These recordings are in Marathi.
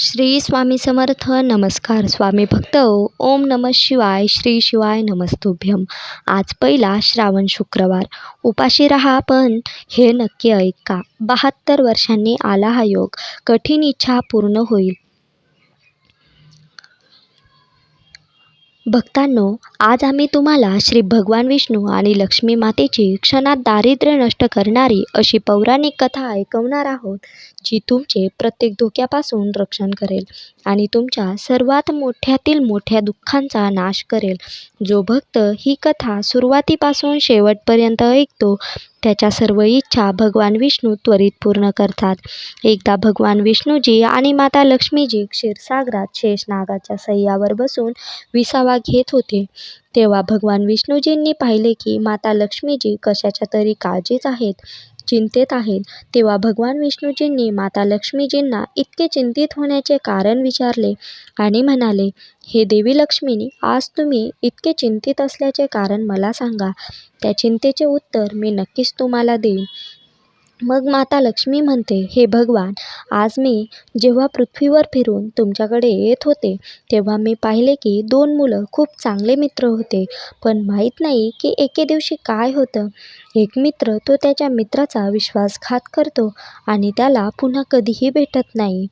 श्री स्वामी समर्थ नमस्कार स्वामी भक्त. ओम नम शिवाय श्री शिवाय नमस्तुभ्यम आज पहिला श्रावण शुक्रवार. उपाशी रहा पण हे नक्की ऐका. बहात्तर वर्षांनी आला हा योग. कठीण इच्छा पूर्ण होईल. भक्तांनो आज आम्ही तुम्हाला श्री भगवान विष्णू आणि लक्ष्मी मातेची क्षणात दारिद्र्य नष्ट करणारी अशी पौराणिक कथा ऐकवणार आहोत जी तुमचे प्रत्येक धोक्यापासून रक्षण करेल आणि तुमच्या सर्वात मोठ्यातील मोठ्या दुःखांचा नाश करेल. जो भक्त ही कथा सुरुवातीपासून शेवटपर्यंत ऐकतो त्याच्या सर्व इच्छा भगवान विष्णू त्वरित पूर्ण करतात. एकदा भगवान विष्णूजी आणि माता लक्ष्मीजी क्षीरसागरात शेषनागाच्या सह्यावर बसून विसावा घेत होते. तेव्हा भगवान विष्णूजींनी पाहिले की माता लक्ष्मीजी कशाच्या तरी काळजीत आहेत. चिंतेत आहेत. तेव्हा भगवान विष्णूजींनी माता लक्ष्मीजींना इतके चिंतित होण्याचे कारण विचारले आणि म्हणाले हे देवी लक्ष्मीनी आज तुम्ही इतके चिंतित असल्याचे कारण मला सांगा. त्या चिंतेचे उत्तर मी नक्कीच तुम्हाला देईन. मग माता लक्ष्मी म्हणते हे भगवान आज मी जेव्हा पृथ्वीवर फिरून तुमच्याकडे येत होते तेव्हा मी पाहिले की दोन मुलं खूप चांगले मित्र होते. पण माहीत नाही की एके दिवशी काय होतं. एक मित्र तो त्याच्या मित्राचा विश्वासघात करतो आणि त्याला पुन्हा कधीही भेटत नाही.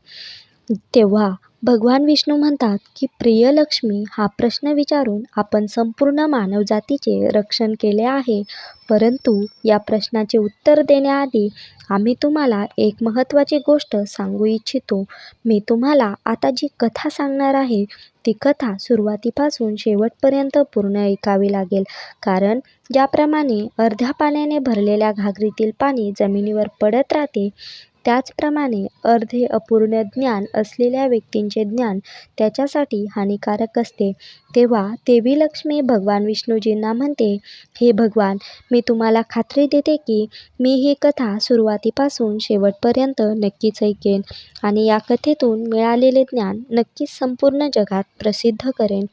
तेव्हा भगवान विष्णू म्हणतात की प्रिय लक्ष्मी हा प्रश्न विचारून आपण संपूर्ण मानवजातीचे रक्षण केले आहे. परंतु या प्रश्नाचे उत्तर देण्याआधी आम्ही तुम्हाला एक महत्त्वाची गोष्ट सांगू इच्छितो. मी तुम्हाला आता जी कथा सांगणार आहे ती कथा सुरुवातीपासून शेवटपर्यंत पूर्ण ऐकावी लागेल. कारण ज्याप्रमाणे अर्ध्या पाण्याने भरलेल्या घागरीतील पाणी जमिनीवर पडत राहते त्याचप्रमाणे अर्धे अपूर्ण ज्ञान असलेल्या व्यक्तींचे ज्ञान त्याच्यासाठी हानिकारक असते. तेव्हा देवी लक्ष्मी भगवान विष्णूजींना म्हणते हे भगवान मी तुम्हाला खात्री देते की मी ही कथा सुरुवातीपासून शेवटपर्यंत नक्कीच ऐकेन आणि या कथेतून मिळालेले ज्ञान नक्कीच संपूर्ण जगात प्रसिद्ध करेन.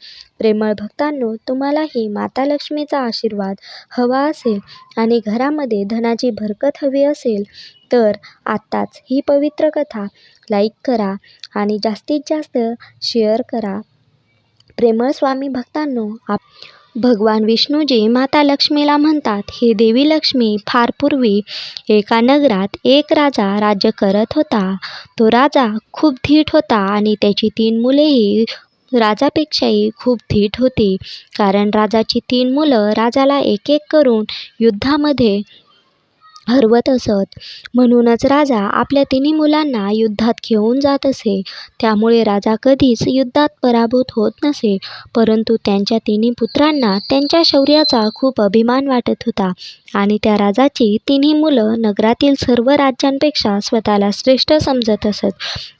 प्रेमळ भक्तांनो तुम्हालाही माता लक्ष्मीचा आशीर्वाद हवा असेल आणि घरामध्ये धनाची भरकत हवी असेल तर आत्ताच ही पवित्र कथा लाईक करा आणि जास्तीत जास्त शेअर करा. प्रेमळ स्वामी भक्तांनो आप भगवान विष्णूजी माता लक्ष्मीला म्हणतात हे देवी लक्ष्मी फार पूर्वी एका नगरात एक राजा राज्य करत होता. तो राजा खूप धीट होता आणि त्याची तीन मुलेही राजापेक्षाही खूप धीट होती. कारण राजाची तीन मुलं राजाला एक एक करून युद्धामध्ये हरवत असत. म्हणूनच राजा आपल्या तिन्ही मुलांना युद्धात घेऊन जात असे. त्यामुळे राजा कधीच युद्धात पराभूत होत नसे. परंतु त्यांच्या तिन्ही पुत्रांना त्यांच्या शौर्याचा खूप अभिमान वाटत होता. आणि त्या राजाची तिन्ही मुलं नगरातील सर्व राज्यांपेक्षा स्वतःला श्रेष्ठ समजत असत.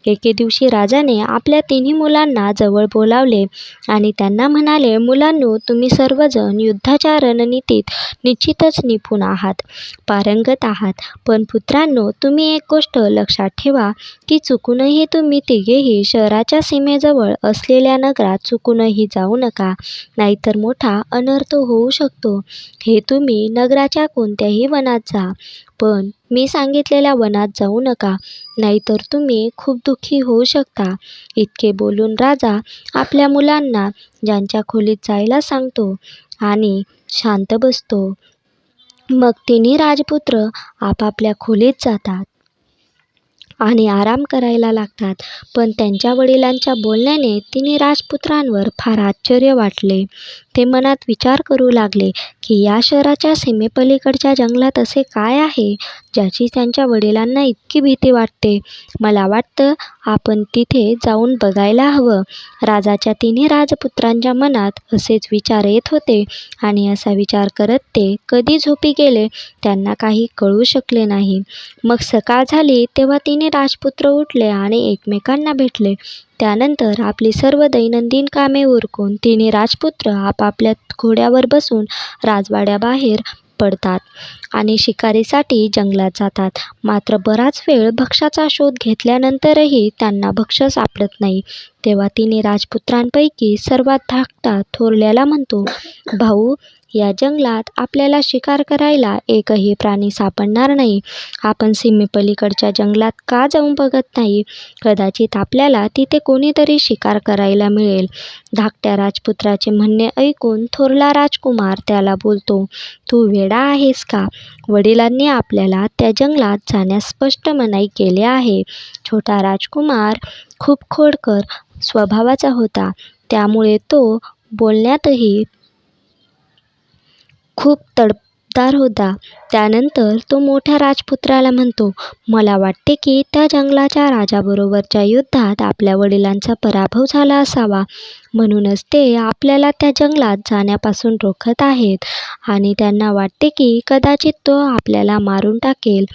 एके दिवशी राजाने आपल्या तिन्ही मुलांना जवळ बोलावले आणि त्यांना म्हणाले मुलांनो तुम्ही सर्वजण युद्धाच्या रणनीतीत निश्चितच निपुण आहात. पारंग पारंगत आहात. पण पुत्रांनो तुम्ही एक गोष्ट लक्षात ठेवा की चुकूनही तुम्ही तिघेही शहराच्या सीमेजवळ असलेल्या नगरात चुकूनही जाऊ नका. नाहीतर मोठा अनर्थ होऊ शकतो. हे तुम्ही नगराच्या कोणत्याही वनात जा. पण मी सांगितलेल्या वनात जाऊ नका. नाहीतर तुम्ही खूप दुःखी होऊ शकता. इतके बोलून राजा आपल्या मुलांना ज्यांच्या खोलीत जायला सांगतो आणि शांत बसतो. मग तिन्ही राजपुत्र आपापल्या खोलीत जातात आणि आराम करायला लागतात. पण त्यांच्या वडिलांच्या बोलण्याने तिन्ही राजपुत्रांवर फार आश्चर्य वाटले. ते मनात विचार करू लागले की या शहराच्या सीमेपलीकडच्या जंगलात असे काय आहे? ज्याची त्यांच्या वडिलांना इतकी भीती वाटते. मला वाटतं आपण तिथे जाऊन बघायला हवं. राजाच्या तिन्ही राजपुत्रांच्या मनात असेच विचार येत होते आणि असा विचार करत ते कधी झोपी गेले त्यांना काही कळू शकले नाही. मग सकाळ झाली तेव्हा तिने राजपुत्र उठले आणि एकमेकांना भेटले. त्यानंतर आपली सर्व दैनंदिन कामे उरकून तिन्ही राजपुत्र आपापल्या घोड्यावर बसून राजवाड्याबाहेर पडतात. आणि शिकारीसाठी जंगलात जातात मात्र बराच वेळ भक्ष्याचा शोध घेतल्यानंतरही त्यांना भक्ष्य सापडत नाही तेव्हा तिने राजपुत्रांपैकी सर्वात धाकटा थोरल्याला म्हणतो, भाऊ, या जंगलात आपल्याला शिकार करायला एकही प्राणी सापडणार नाही. आपण सीमेपलीकडच्या जंगलात का जाऊन बघत नाही? कदाचित आपल्याला तिथे कोणीतरी शिकार करायला मिळेल. धाकट्या राजपुत्राचे म्हणणे ऐकून थोरला राजकुमार त्याला बोलतो, तू वेडा आहेस का? वडिलांनी आपल्याला त्या जंगलात जाण्यास स्पष्ट मनाई केली आहे. छोटा राजकुमार खूप खोडकर स्वभावाचा होता, त्यामुळे तो बोलण्यातही खूप तडफदार होता. त्यानंतर तो मोठ्या राजपुत्राला म्हणतो, मला वाटते की त्या जंगलाच्या राजाबरोबरच्या युद्धात आपल्या वडिलांचा पराभव झाला असावा. म्हणूनच ते आपल्याला त्या जंगलात जाण्यापासून रोखत आहेत आणि त्यांना वाटते की कदाचित तो आपल्याला मारून टाकेल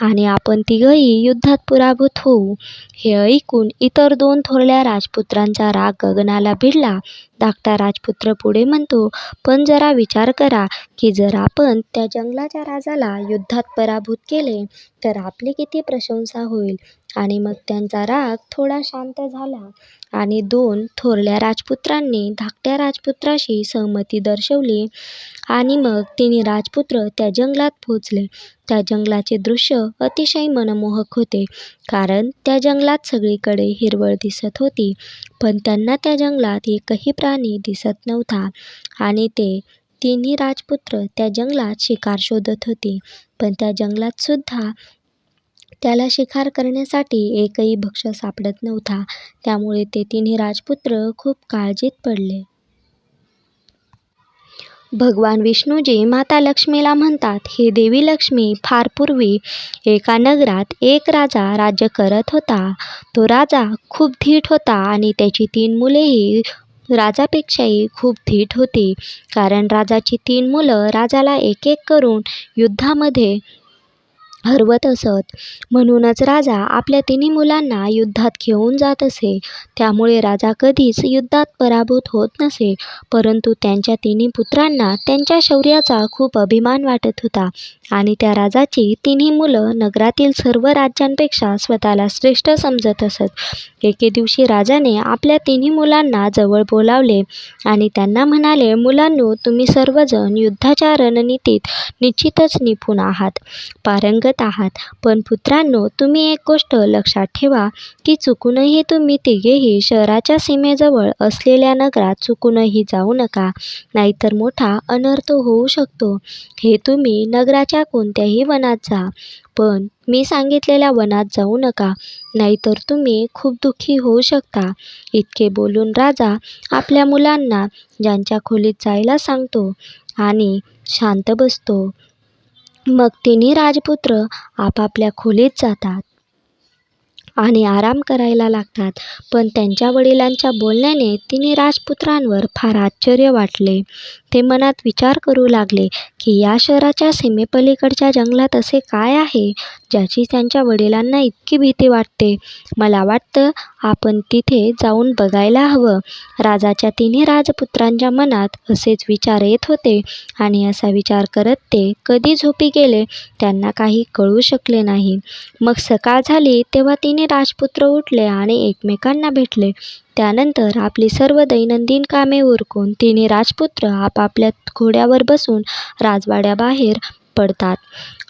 आणि आपण तिघंही युद्धात पराभूत होऊ. हे ऐकून इतर दोन थोरल्या राजपुत्रांचा राग गगनाला भिडला. धाकटा राजपुत्र पुढे म्हणतो, पण जरा विचार करा की जर आपण त्या जंगलाच्या राजाला युद्धात पराभूत केले तर आपली किती प्रशंसा होईल. आणि मग त्यांचा राग थोडा शांत झाला आणि दोन थोरल्या राजपुत्रांनी धाकट्या राजपुत्राशी सहमती दर्शवली आणि मग तिन्ही राजपुत्र त्या जंगलात पोहोचले. त्या जंगलाचे दृश्य अतिशय मनमोहक होते, कारण त्या जंगलात सगळीकडे हिरवळ दिसत होती. पण त्यांना त्या जंगलात एकही प्राणी दिसत नव्हता आणि ते तिन्ही राजपुत्र त्या जंगलात शिकार शोधत होते. पण त्या जंगलात सुद्धा त्याला शिकार करण्यासाठी एकही भक्ष्य सापडत नव्हता. त्यामुळे ते तिन्ही राजपुत्र खूप काळजीत पडले. भगवान विष्णूजी माता लक्ष्मीला म्हणतात, हे देवी लक्ष्मी, फार पूर्वी एका नगरात एक राजा राज्य करत होता. तो राजा खूप धीट होता आणि त्याची तीन मुलेही राजापेक्षाही खूप धीट होती. कारण राजाची तीन मुलं राजाला एक-एक करून युद्धामध्ये हरवत असत. म्हणूनच राजा आपल्या तिन्ही मुलांना युद्धात घेऊन जात असे. त्यामुळे राजा कधीच युद्धात पराभूत होत नसे. परंतु त्यांच्या तिन्ही पुत्रांना त्यांच्या शौर्याचा खूप अभिमान वाटत होता आणि त्या राजाची तिन्ही मुलं नगरातील सर्व राज्यांपेक्षा स्वतःला श्रेष्ठ समजत असत. एके दिवशी राजाने आपल्या तिन्ही मुलांना जवळ बोलावले आणि त्यांना म्हणाले, मुलांनो, तुम्ही सर्वजण युद्धाच्या रणनीतीत निश्चितच निपुण आहात, पारंग पारंगत आहात. पण पुत्रांनो, तुम्ही एक गोष्ट लक्षात ठेवा की चुकूनही तुम्ही तिघेही शहराच्या सीमेजवळ असलेल्या नगरात चुकूनही जाऊ नका, नाहीतर मोठा अनर्थ होऊ शकतो. हे तुम्ही नगराच्या कोणत्याही वनात जा, पण मी सांगितलेल्या वनात जाऊ नका, नाहीतर तुम्ही खूप दुःखी होऊ शकता. इतके बोलून राजा आपल्या मुलांना ज्यांच्या खोलीत जायला सांगतो आणि शांत बसतो. मग तिन्ही राजपुत्र आपापल्या खोलीत जातात. आणि आराम करायला लागतात. पण त्यांच्या वडिलांच्या बोलण्याने तिन्ही राजपुत्रांवर फार आश्चर्य वाटले. ते मनात विचार करू लागले की या शहराच्या सीमेपलीकडच्या जंगलात असे काय आहे, ज्याची त्यांच्या वडिलांना इतकी भीती वाटते? मला वाटतं आपण तिथे जाऊन बघायला हवं. राजाच्या तिन्ही राजपुत्रांच्या मनात असेच विचार येत होते आणि असा विचार करत ते कधी झोपी गेले त्यांना काही कळू शकले नाही. मग सकाळ झाली तेव्हा तिन्ही राजपुत्र उठले आणि एकमेकांना भेटले. त्यानंतर आपली सर्व दैनंदिन कामे उरकून तिन्ही राजपुत्र आपापल्या घोड्यावर बसून राजवाड्याबाहेर पडतात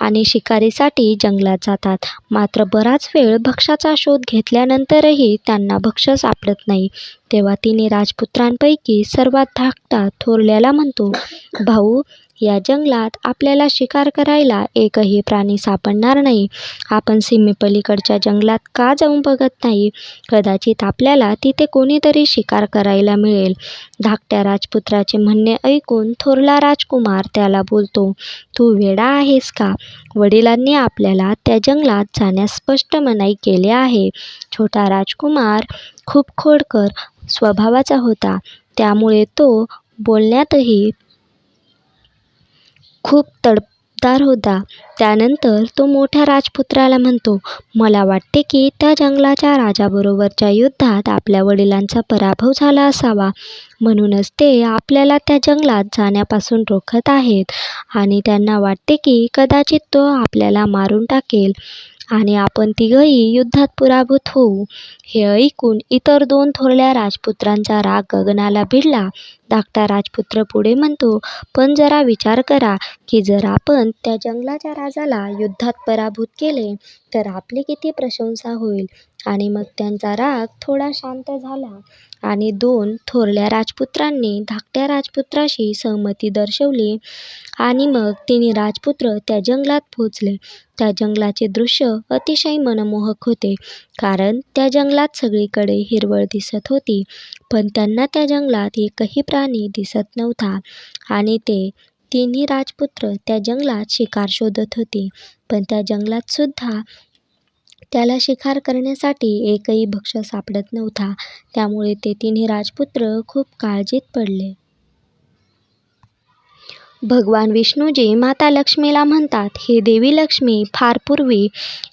आणि शिकारीसाठी जंगलात जातात. मात्र बराच वेळ भक्ष्याचा शोध घेतल्यानंतरही त्यांना भक्ष्य सापडत नाही. तेव्हा तिने राजपुत्रांपैकी सर्वात धाकटा थोरल्याला म्हणतो, भाऊ, या जंगलात आपल्याला शिकार करायला एकही प्राणी सापडणार नाही. आपण सीमेपलीकडच्या जंगलात का जाऊन बघत नाही? कदाचित आपल्याला तिथे कोणीतरी शिकार करायला मिळेल. धाकट्या राजपुत्राचे म्हणणे ऐकून थोरला राजकुमार त्याला बोलतो, तू वेडा आहेस का? वडिलांनी आपल्याला त्या जंगलात जाण्यास स्पष्ट मनाई केली आहे. छोटा राजकुमार खूप खोडकर स्वभावाचा होता, त्यामुळे तो बोलण्यातही खूप तडफदार होता. त्यानंतर तो मोठ्या राजपुत्राला म्हणतो, मला वाटते की त्या जंगलाच्या राजाबरोबरच्या युद्धात आपल्या वडिलांचा पराभव झाला असावा. म्हणूनच ते आपल्याला त्या जंगलात जाण्यापासून रोखत आहेत आणि त्यांना वाटते की कदाचित तो आपल्याला मारून टाकेल आणि आपण तिघंही युद्धात पराभूत होऊ हे ऐकून इतर दोन थोरल्या राजपुत्रांचा राग गगनाला भिडला. धाकटा राजपुत्र पुढे म्हणतो पण जरा विचार करा की जर आपण त्या जंगलाच्या राजाला युद्धात पराभूत केले तर आपली किती प्रशंसा होईल. आणि मग त्यांचा राग थोडा शांत झाला. आणि दोन थोरल्या राजपुत्रांनी धाकट्या राजपुत्राशी सहमती दर्शवली आणि मग तिन्ही राजपुत्र त्या जंगलात पोहोचले. त्या जंगलाचे दृश्य अतिशय मनमोहक होते कारण त्या जंगलात सगळीकडे हिरवळ दिसत होती पण त्यांना त्या जंगलात एकही प्राणी दिसत नव्हता आणि ते तिन्ही राजपुत्र त्या जंगलात शिकार शोधत होते. पण त्या जंगलात सुद्धा त्याला शिकार करण्यासाठी एकही भक्ष्य सापडत नव्हता. त्यामुळे ते तिन्ही राजपुत्र खूप काळजीत पडले. भगवान विष्णूजी माता लक्ष्मीला म्हणतात हे देवी लक्ष्मी फार पूर्वी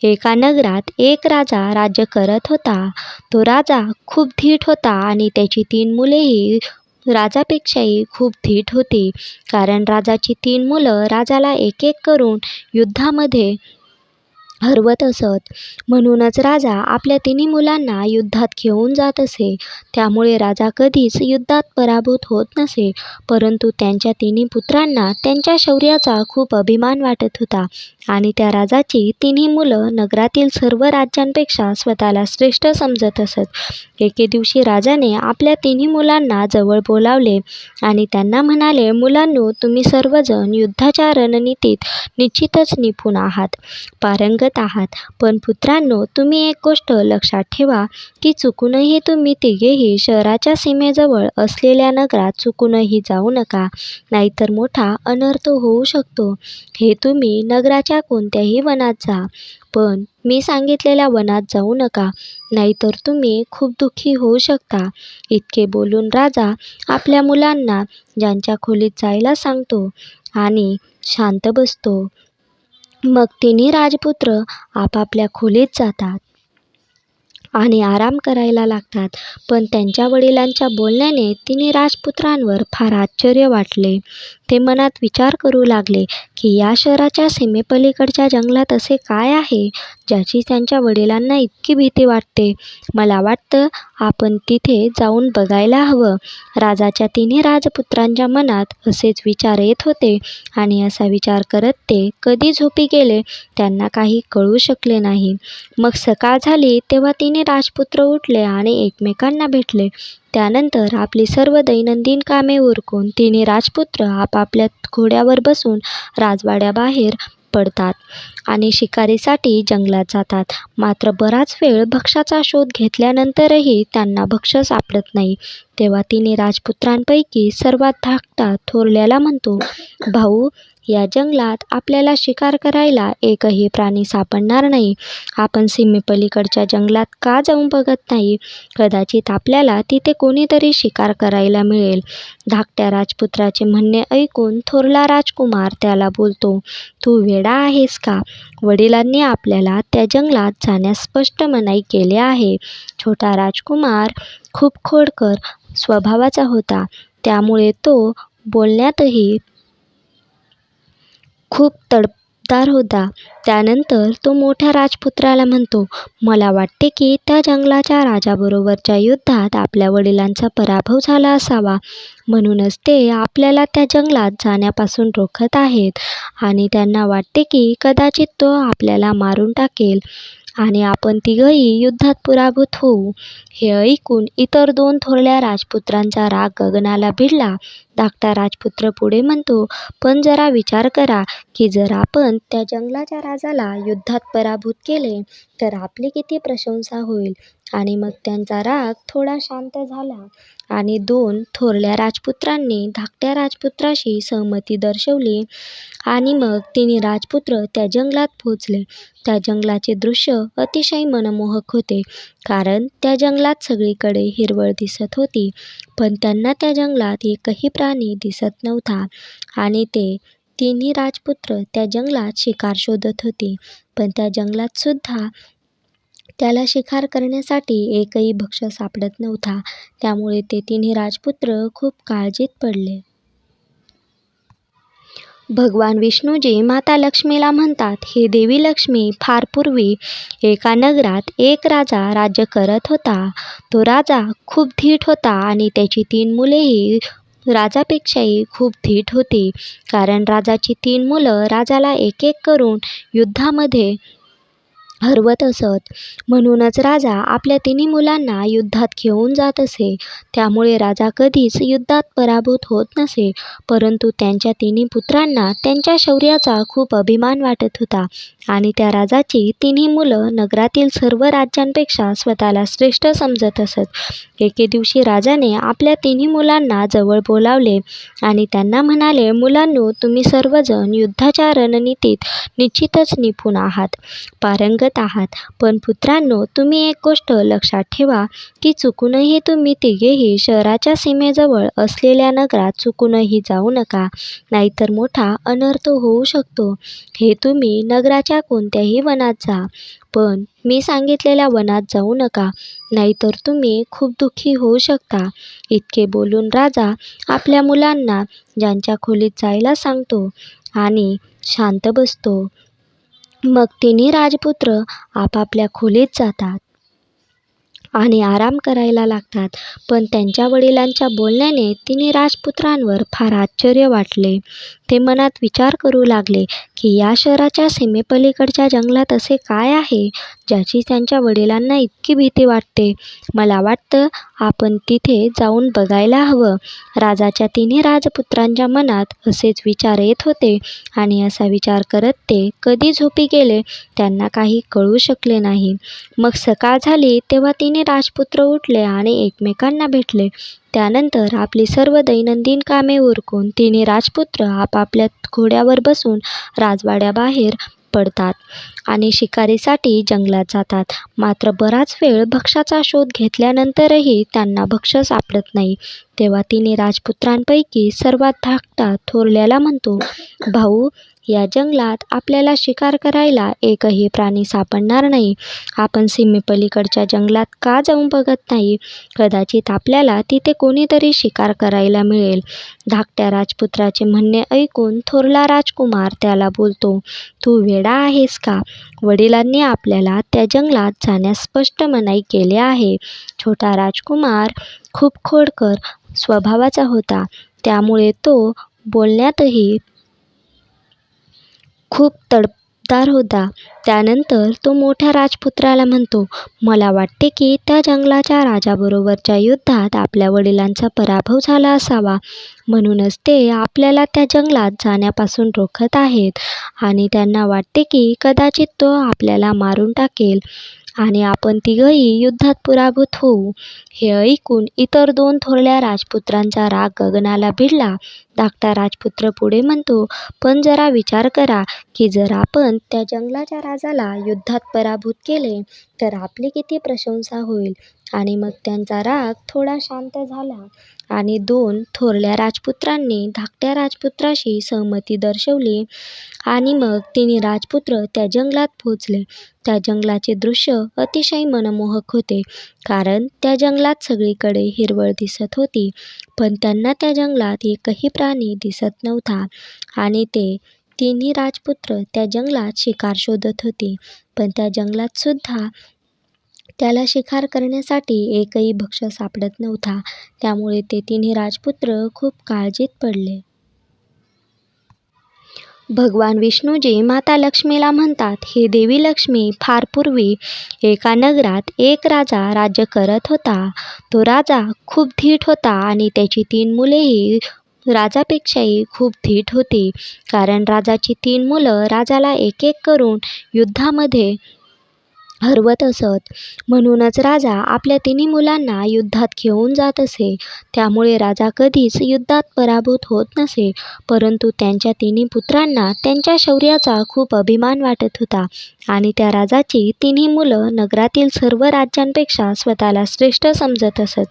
एका नगरात एक राजा राज्य करत होता. तो राजा खूप धीट होता आणि त्याची तीन मुलेही राजापेक्षाही खूप धीट होती. कारण राजाची तीन मुलं राजाला एक एक करून युद्धामध्ये हरवत असत. म्हणूनच राजा आपल्या तिन्ही मुलांना युद्धात घेऊन जात असे. त्यामुळे राजा कधीच युद्धात पराभूत होत नसे. परंतु त्यांच्या तिन्ही पुत्रांना त्यांच्या शौर्याचा खूप अभिमान वाटत होता. आणि त्या राजाची तिन्ही मुलं नगरातील सर्व राज्यांपेक्षा स्वतःला श्रेष्ठ समजत असत. एके दिवशी राजाने आपल्या तिन्ही मुलांना जवळ बोलावले आणि त्यांना म्हणाले मुलांनो तुम्ही सर्वजण युद्धाच्या रणनीतीत निश्चितच निपुण आहात. पारंग पारंगत आहात. पण पुत्रांनो तुम्ही एक गोष्ट लक्षात ठेवा की चुकूनही तुम्ही तिघेही शहराच्या सीमेजवळ असलेल्या नगरात चुकूनही जाऊ नका. नाहीतर मोठा अनर्थ होऊ शकतो. हे तुम्ही नगराच्या कोणत्याही वनात जा. पण मी सांगितलेल्या वनात जाऊ नका. नाहीतर तुम्ही खूप दुःखी होऊ शकता. इतके बोलून राजा आपल्या मुलांना ज्यांच्या खोलीत जायला सांगतो आणि शांत बसतो. मग तिन्ही राजपुत्र आपापल्या खोलीत जातात आणि आराम करायला लागतात. पण त्यांच्या वडिलांच्या बोलण्याने तिन्ही राजपुत्रांवर फार आश्चर्य वाटले. ते मनात विचार करू लागले की या शहराच्या सीमेपलीकडच्या जंगलात असे काय आहे? ज्याची त्यांच्या वडिलांना इतकी भीती वाटते. मला वाटतं आपण तिथे जाऊन बघायला हवं. राजाच्या तिन्ही राजपुत्रांच्या मनात असेच विचार येत होते आणि असा विचार करत ते कधी झोपी गेले त्यांना काही कळू शकले नाही. मग सकाळ झाली तेव्हा तिने राजपुत्र उठले आणि एकमेकांना भेटले. त्यानंतर आपली सर्व दैनंदिन कामे उरकून तिन्ही राजपुत्र आपापल्या घोड्यावर बसून राजवाड्याबाहेर पडतात आणि शिकारीसाठी जंगलात जातात. मात्र बराच वेळ भक्ष्याचा शोध घेतल्यानंतरही त्यांना भक्ष्य सापडत नाही. तेव्हा तिन्ही राजपुत्रांपैकी सर्वात धाकटा थोरल्याला म्हणतो भाऊ या जंगलात आपल्याला शिकार करायला एकही प्राणी सापडणार नाही. आपण सीमेपलीकडच्या जंगलात का जाऊन बघत नाही? कदाचित आपल्याला तिथे कोणीतरी शिकार करायला मिळेल. धाकट्या राजपुत्राचे म्हणणे ऐकून थोरला राजकुमार त्याला बोलतो तू वेडा आहेस का? वडिलांनी आपल्याला त्या जंगलात जाण्यास स्पष्ट मनाई केली आहे छोटा राजकुमार खूप खोडकर स्वभावाचा होता. त्यामुळे तो बोलण्यातही खूप तडफदार होता. त्यानंतर तो मोठ्या राजपुत्राला म्हणतो मला वाटते की त्या जंगलाच्या राजाबरोबरच्या युद्धात आपल्या वडिलांचा पराभव झाला असावा. म्हणूनच ते आपल्याला त्या जंगलात जाण्यापासून रोखत आहेत आणि त्यांना वाटते की कदाचित तो आपल्याला मारून टाकेल. आणि आपण तिघंही युद्धात पराभूत होऊ हे ऐकून इतर दोन थोरल्या राजपुत्रांचा राग गगनाला भिडला. धाकटा राजपुत्र पुढे म्हणतो पण जरा विचार करा की जर आपण त्या जंगलाच्या राजाला युद्धात पराभूत केले तर आपली किती प्रशंसा होईल. आणि मग त्यांचा राग थोडा शांत झाला आणि दोन थोरल्या राजपुत्रांनी धाकट्या राजपुत्राशी सहमती दर्शवली आणि मग तिन्ही राजपुत्र त्या जंगलात पोहोचले. त्या जंगलाचे दृश्य अतिशय मनमोहक होते कारण त्या जंगलात सगळीकडे हिरवळ दिसत होती पण त्यांना त्या जंगलात एकही प्राणी दिसत नव्हता आणि ते तिन्ही राजपुत्र त्या जंगलात शिकार शोधत होते. पण त्या जंगलात सुद्धा त्याला शिकार करण्यासाठी एकही भक्ष्य सापडत नव्हता. त्यामुळे ते तिन्ही राजपुत्र खूप काळजीत पडले. भगवान विष्णूजी माता लक्ष्मीला म्हणतात हे देवी लक्ष्मी फार पूर्वी एका नगरात एक राजा राज्य करत होता. तो राजा खूप धीट होता आणि त्याची तीन मुलेही राजापेक्षाही खूप धीट होती. कारण राजाची तीन मुलं राजाला एक एक करून युद्धामध्ये हरवत असत. म्हणूनच राजा आपल्या तिन्ही मुलांना युद्धात घेऊन जात असे. त्यामुळे राजा कधीच युद्धात पराभूत होत नसे. परंतु त्यांच्या तिन्ही पुत्रांना त्यांच्या शौर्याचा खूप अभिमान वाटत होता. आणि त्या राजाची तिन्ही मुलं नगरातील सर्व राज्यांपेक्षा स्वतःला श्रेष्ठ समजत असत. एके दिवशी राजाने आपल्या तिन्ही मुलांना जवळ बोलावले आणि त्यांना म्हणाले मुलांनो तुम्ही सर्वजण युद्धाच्या रणनीतीत निश्चितच निपुण आहात. पारंग पारंगत आहात. पण पुत्रांनो तुम्ही एक गोष्ट लक्षात ठेवा की चुकूनही तुम्ही तिघेही शहराच्या सीमेजवळ असलेल्या नगरात चुकूनही जाऊ नका. नाहीतर मोठा अनर्थ होऊ शकतो. हे तुम्ही नगराच्या कोणत्याही वनात जा. पण मी सांगितलेल्या वनात जाऊ नका. नाहीतर तुम्ही खूप दुःखी होऊ शकता. इतके बोलून राजा आपल्या मुलांना ज्यांच्या खोलीत जायला सांगतो आणि शांत बसतो. मग तिन्ही राजपुत्र आपापल्या खोलीत जातात आणि आराम करायला लागतात. पण त्यांच्या वडिलांच्या बोलण्याने तिन्ही राजपुत्रांवर फार आश्चर्य वाटले. ते मनात विचार करू लागले की या शहराच्या सीमेपलीकडच्या जंगलात असे काय आहे ज्याची त्यांच्या वडिलांना इतकी भीती वाटते? मला वाटतं आपण तिथे जाऊन बघायला हवं. राजाच्या तिन्ही राजपुत्रांच्या मनात असेच विचार येत होते आणि असा विचार करत ते कधी झोपी गेले त्यांना काही कळू शकले नाही. मग सकाळ झाली तेव्हा तिन्ही राजपुत्र उठले आणि एकमेकांना भेटले. त्यानंतर आपली सर्व दैनंदिन कामे उरकून तिन्ही राजपुत्र आपापल्या घोड्यावर बसून राजवाड्याबाहेर पडतात आणि शिकारीसाठी जंगलात जातात. मात्र बराच वेळ भक्ष्याचा शोध घेतल्यानंतरही त्यांना भक्ष्य सापडत नाही. तेव्हा तिन्ही राजपुत्रांपैकी सर्वात धाकटा थोरल्याला म्हणतो भाऊ या जंगलात आपल्याला शिकार करायला एकही प्राणी सापडणार नाही. आपण सीमेपलीकडच्या जंगलात का जाऊन बघत नाही? कदाचित आपल्याला तिथे कोणीतरी शिकार करायला मिळेल. धाकट्या राजपुत्राचे म्हणणे ऐकून थोरला राजकुमार त्याला बोलतो तू वेडा आहेस का? वडिलांनी आपल्याला त्या जंगलात जाण्यास स्पष्ट मनाई केली आहे छोटा राजकुमार खूप खोडकर स्वभावाचा होता. त्यामुळे तो बोलण्यातही खूप तडफदार होता. त्यानंतर तो मोठ्या राजपुत्राला म्हणतो मला वाटते की त्या जंगलाच्या राजाबरोबरच्या युद्धात आपल्या वडिलांचा पराभव झाला असावा. म्हणूनच ते आपल्याला त्या जंगलात जाण्यापासून रोखत आहेत आणि त्यांना वाटते की कदाचित तो आपल्याला मारून टाकेल. आणि आपण तिघंही युद्धात पराभूत होऊ हे ऐकून इतर दोन थोरल्या राजपुत्रांचा राग गगनाला भिडला. धाकटा राजपुत्र पुढे म्हणतो पण जरा विचार करा की जर आपण त्या जंगलाच्या राजाला युद्धात पराभूत केले तर आपली किती प्रशंसा होईल. आणि मग त्यांचा राग थोडा शांत झाला आणि दोन थोरल्या राजपुत्रांनी धाकट्या राजपुत्राशी सहमती दर्शवली आणि मग तिन्ही राजपुत्र त्या जंगलात पोहोचले. त्या जंगलाचे दृश्य अतिशय मनमोहक होते कारण त्या जंगलात सगळीकडे हिरवळ दिसत होती पण त्यांना त्या जंगलात एकही प्राणी दिसत नव्हता आणि ते तिन्ही राजपुत्र त्या जंगलात शिकार शोधत होते. पण त्या जंगलात सुद्धा त्याला शिकार करण्यासाठी एकही भक्ष्य सापडत नव्हता. त्यामुळे ते तिन्ही राजपुत्र खूप काळजीत पडले. भगवान विष्णूजी माता लक्ष्मीला म्हणतात हे देवी लक्ष्मी फार पूर्वी एका नगरात एक राजा राज्य करत होता. तो राजा खूप धीट होता आणि त्याची तीन मुलेही राजापेक्षाही खूप धीट होती. कारण राजाची तीन मुलं राजाला एक एक करून युद्धामध्ये हरवत असत. म्हणूनच राजा आपल्या तिन्ही मुलांना युद्धात घेऊन जात असे. त्यामुळे राजा कधीच युद्धात पराभूत होत नसे. परंतु त्यांच्या तिन्ही पुत्रांना त्यांच्या शौर्याचा खूप अभिमान वाटत होता. आणि त्या राजाची तिन्ही मुलं नगरातील सर्व राज्यांपेक्षा स्वतःला श्रेष्ठ समजत असत.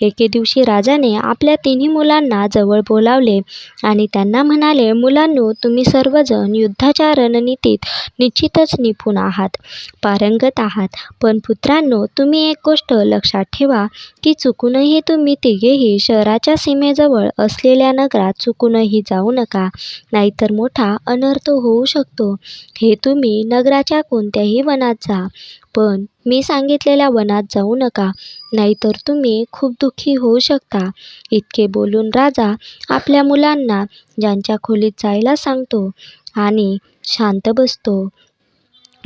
एके दिवशी राजाने आपल्या तिन्ही मुलांना जवळ बोलावले आणि त्यांना म्हणाले मुलांनो तुम्ही सर्वजण युद्धाच्या रणनीतीत निश्चितच निपुण आहात. पारंग बघत आहात. पण पुत्रांनो तुम्ही एक गोष्ट लक्षात ठेवा की चुकूनही तुम्ही तिघेही शहराच्या सीमेजवळ असलेल्या नगरात चुकूनही जाऊ नका. नाहीतर मोठा अनर्थ होऊ शकतो. हे तुम्ही नगराच्या कोणत्याही वनात जा. पण मी सांगितलेल्या वनात जाऊ नका. नाहीतर तुम्ही खूप दुःखी होऊ शकता. इतके बोलून राजा आपल्या मुलांना ज्यांच्या खोलीत जायला सांगतो आणि शांत बसतो.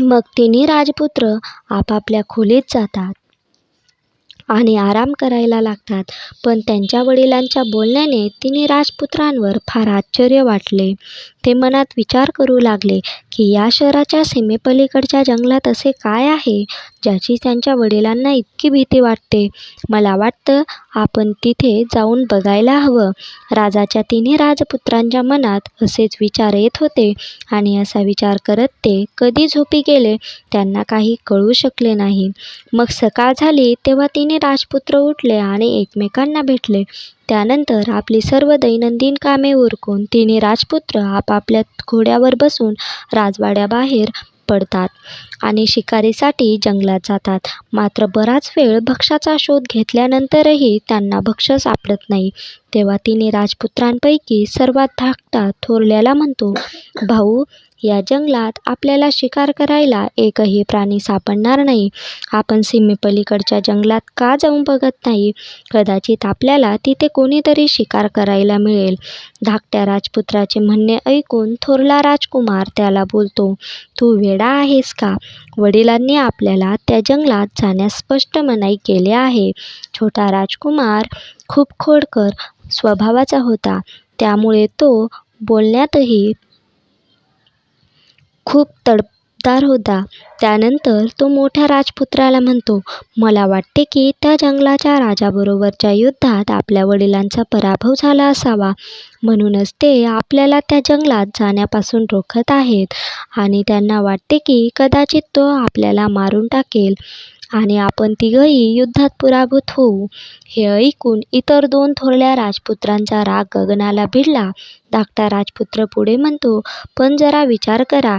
मग तिन्ही राजपुत्र आपापल्या खोलीत जातात आणि आराम करायला लागतात. पण त्यांच्या वडिलांच्या बोलण्याने तिन्ही राजपुत्रांवर फार आश्चर्य वाटले. ते मनात विचार करू लागले की या शहराच्या सीमेपलीकडच्या जंगलात असे काय आहे? ज्याची त्यांच्या वडिलांना इतकी भीती वाटते. मला वाटतं आपण तिथे जाऊन बघायला हवं. राजाच्या तिन्ही राजपुत्रांच्या मनात असेच विचार येत होते आणि असा विचार करत ते कधी झोपी गेले त्यांना काही कळू शकले नाही. मग सकाळ झाली तेव्हा तिने राजपुत्र उठले आणि एकमेकांना भेटले. त्यानंतर आपली सर्व दैनंदिन कामे उरकून तिने राजपुत्र आप आपापल्या घोड्यावर बसून राजवाड्याबाहेर पडतात आणि शिकारीसाठी जंगलात जातात. मात्र बराच वेळ भक्ष्याचा शोध घेतल्यानंतरही त्यांना भक्ष्य सापडत नाही. तेव्हा तिने राजपुत्रांपैकी सर्वात धाकटा थोरल्याला म्हणतो भाऊ या जंगलात आपल्याला शिकार करायला एकही प्राणी सापडणार नाही. आपण सीमेपलीकडच्या जंगलात का जाऊन बघत नाही? कदाचित आपल्याला तिथे कोणीतरी शिकार करायला मिळेल. धाकट्या राजपुत्राचे म्हणणे ऐकून थोरला राजकुमार त्याला बोलतो तू वेडा आहेस का? वडिलांनी आपल्याला त्या जंगलात जाण्यास स्पष्ट मनाई केली आहे. छोटा राजकुमार खूप खोडकर स्वभावाचा होता. त्यामुळे तो बोलण्यातही खूप तडफदार होता. त्यानंतर तो मोठ्या राजपुत्राला म्हणतो मला वाटते की त्या जंगलाच्या राजाबरोबरच्या युद्धात आपल्या वडिलांचा पराभव झाला असावा. म्हणूनच ते आपल्याला त्या जंगलात जाण्यापासून रोखत आहेत आणि त्यांना वाटते की कदाचित तो आपल्याला मारून टाकेल आणि आपण तिघंही युद्धात पराभूत होऊ. हे ऐकून इतर दोन थोरल्या राजपुत्रांचा राग गगनाला भिडला. धाकटा राजपुत्र पुढे म्हणतो पण जरा विचार करा.